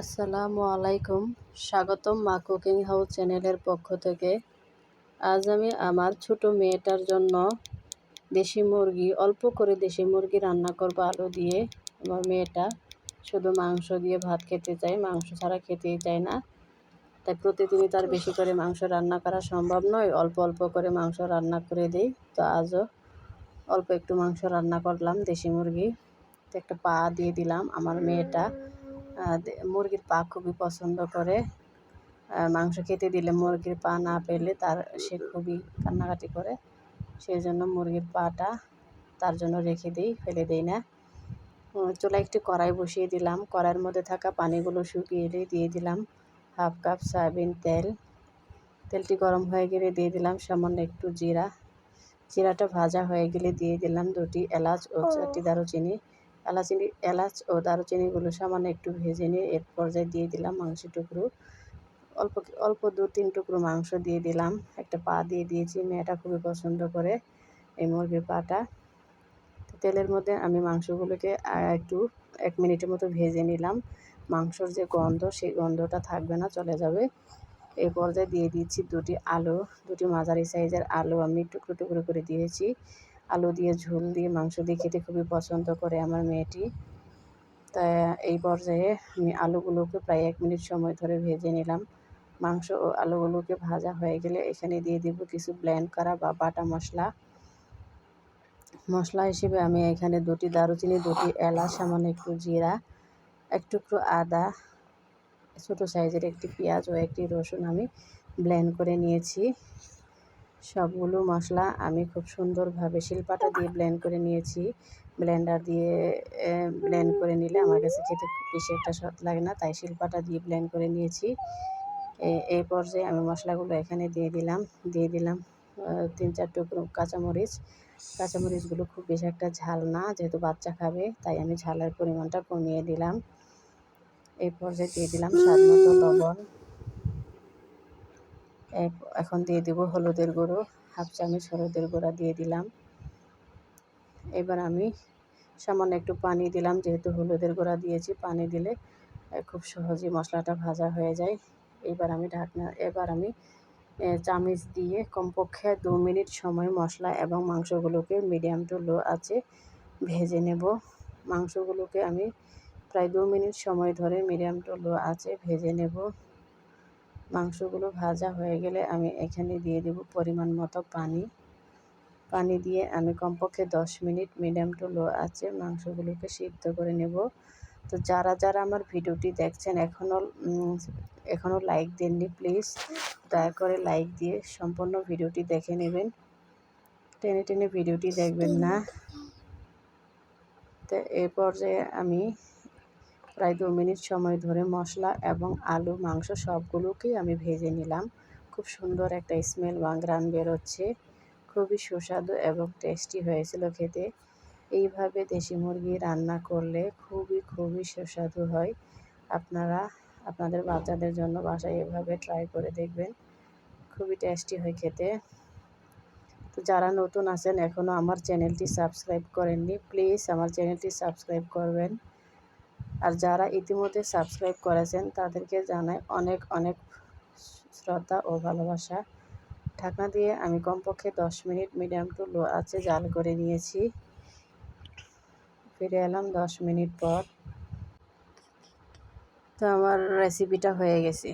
আসসালামু আলাইকুম। স্বাগতম মা কুকিং হাউস চ্যানেলের পক্ষ থেকে। আজ আমি আমার ছোট মেয়েটার জন্য দেশি মুরগি, অল্প করে দেশি মুরগি রান্না করব আলু দিয়ে। আমার মেয়েটা শুধু মাংস দিয়ে ভাত খেতে চায়, মাংস ছাড়া খেতেই চায় না। তাই প্রতিদিনই তার বেশি করে মাংস রান্না করা সম্ভব নয়। অল্প অল্প করে মাংস রান্না করে দিই। তো আজও অল্প একটু মাংস রান্না করলাম দেশি মুরগি। একটা পা দিয়ে দিলাম আমার মেয়েটা। মুরগির পা খুবই পছন্দ করে। মাংস খেতে দিলে মুরগির পা না পেলে তার সে খুবই কান্নাকাটি করে। সেই জন্য মুরগির পাটা তার জন্য রেখে দিই ফেলে দিই না। চুলা একটি কড়াই বসিয়ে দিলাম। কড়াইয়ের মধ্যে থাকা পানিগুলো শুকিয়ে এলে দিয়ে দিলাম হাফ কাপ সয়াবিন তেল। তেলটি গরম হয়ে গেলে দিয়ে দিলাম সামান্য একটু জিরা। জিরাটা ভাজা হয়ে গেলে দিয়ে দিলাম দুটি এলাচ ও চারটি দারুচিনি। এলাচিনি, এলাচ ও দারুচিনিগুলো সামান্য একটু ভেজে নিয়ে এর পর্যায়ে দিয়ে দিলাম মাংস টুকরো। অল্প অল্প দু তিন টুকরো মাংস দিয়ে দিলাম। একটা পা দিয়ে দিয়েছি, মেয়েটা খুবই পছন্দ করে এই মুরগির পাটা। তেলের মধ্যে আমি মাংসগুলোকে একটু এক মিনিটের মতো ভেজে নিলাম। মাংসর যে গন্ধ, সেই গন্ধটা থাকবে না, চলে যাবে। এই পর্যায়ে দিয়ে দিচ্ছি দুটি আলু, দুটি মাঝারি সাইজের আলু আমি টুকরো টুকরো করে দিয়েছি। আলু দিয়ে ঝোল দিয়ে মাংস দিয়ে খেতে খুবই পছন্দ করে আমার মেয়েটি। তা এই পর্যায়ে আমি আলুগুলোকে প্রায় এক মিনিট সময় ধরে ভেজে নিলাম। মাংস ও আলুগুলোকে ভাজা হয়ে গেলে এখানে দিয়ে দিব কিছু ব্লেন্ড করা বা বাটা মশলা। মশলা হিসেবে আমি এখানে দুটি দারুচিনি, দুটি এলাচ, সামান্য একটু জিরা, এক টুকরো আদা, ছোটো সাইজের একটি পেঁয়াজ ও একটি রসুন আমি ব্লেন্ড করে নিয়েছি। সবগুলো মশলা আমি খুব সুন্দরভাবে শিলপাটা দিয়ে ব্লেন্ড করে নিয়েছি। ব্লেন্ডার দিয়ে ব্লেন্ড করে নিলে আমার কাছে খেতে বেশি একটা স্বাদ লাগে না, তাই শিলপাটা দিয়ে ব্লেন্ড করে নিয়েছি। এই পর্যায়ে আমি মশলাগুলো এখানে দিয়ে দিলাম দিয়ে দিলাম তিন চার টুকরো কাঁচামরিচ। কাঁচামরিচগুলো খুব বেশি একটা ঝাল না, যেহেতু বাচ্চা খাবে, তাই আমি ঝালের পরিমাণটা কমিয়ে দিলাম। এই পর্যায়ে দিয়ে দিলাম স্বাদ মতো লবণ। এখন দিয়ে দেব হলুদের গুঁড়ো, হাফ চামচ হলুদের গুঁড়া দিয়ে দিলাম। এবার আমি সামান্য একটু পানি দিলাম, যেহেতু হলুদের গুঁড়া দিয়েছি, পানি দিলে খুব সহজেই মশলাটা ভাজা হয়ে যায়। এবার আমি ঢাকনা, এবার আমি চামিচ দিয়ে কমপক্ষে দু মিনিট সময় মশলা এবং মাংসগুলোকে মিডিয়াম টু লো আছে ভেজে নেব। মাংসগুলোকে আমি প্রায় দু মিনিট সময় ধরে মিডিয়াম টু লো আছে ভেজে নেব। মাংসগুলো ভাজা হয়ে গেলে আমি এখানে দিয়ে দেব পরিমাণ মতো পানি। পানি দিয়ে আমি কমপক্ষে দশ মিনিট মিডিয়াম টু লো আছে মাংসগুলোকে সিদ্ধ করে নেব। তো যারা যারা আমার ভিডিওটি দেখছেন, এখনও এখনও লাইক দেননি, প্লিজ দয়া করে লাইক দিয়ে সম্পূর্ণ ভিডিওটি দেখে নেবেন। টেনে টেনে ভিডিওটি দেখবেন না। তো এ পর্যায়ে আমি প্রায় দু মিনিট সময় ধরে মশলা এবং আলু, মাংস সবগুলোকেই আমি ভেজে নিলাম। খুব সুন্দর একটা স্মেল বা গ্রান বেরোচ্ছে। খুবই সুস্বাদু এবং টেস্টি হয়েছিল খেতে। এইভাবে দেশি মুরগি রান্না করলে খুবই খুবই সুস্বাদু হয়। আপনারা, আপনাদের বাচ্চাদের জন্য বাসায় এভাবে ট্রাই করে দেখবেন। খুবই টেস্টি হয় খেতে। তো যারা নতুন আছেন এখনও আমার চ্যানেলটি সাবস্ক্রাইব করেননি প্লিজ আমার চ্যানেলটি সাবস্ক্রাইব করবেন। আর যারা ইতিমধ্যে সাবস্ক্রাইব করেছেন, তাদেরকে জানাই অনেক অনেক শ্রদ্ধা ও ভালোবাসা। ঢাকনা দিয়ে আমি কমপক্ষে দশ মিনিট মিডিয়াম টু লো আছে জাল করে নিয়েছি। ফিরে এলাম দশ মিনিট পর। তো আমার রেসিপিটা হয়ে গেছে।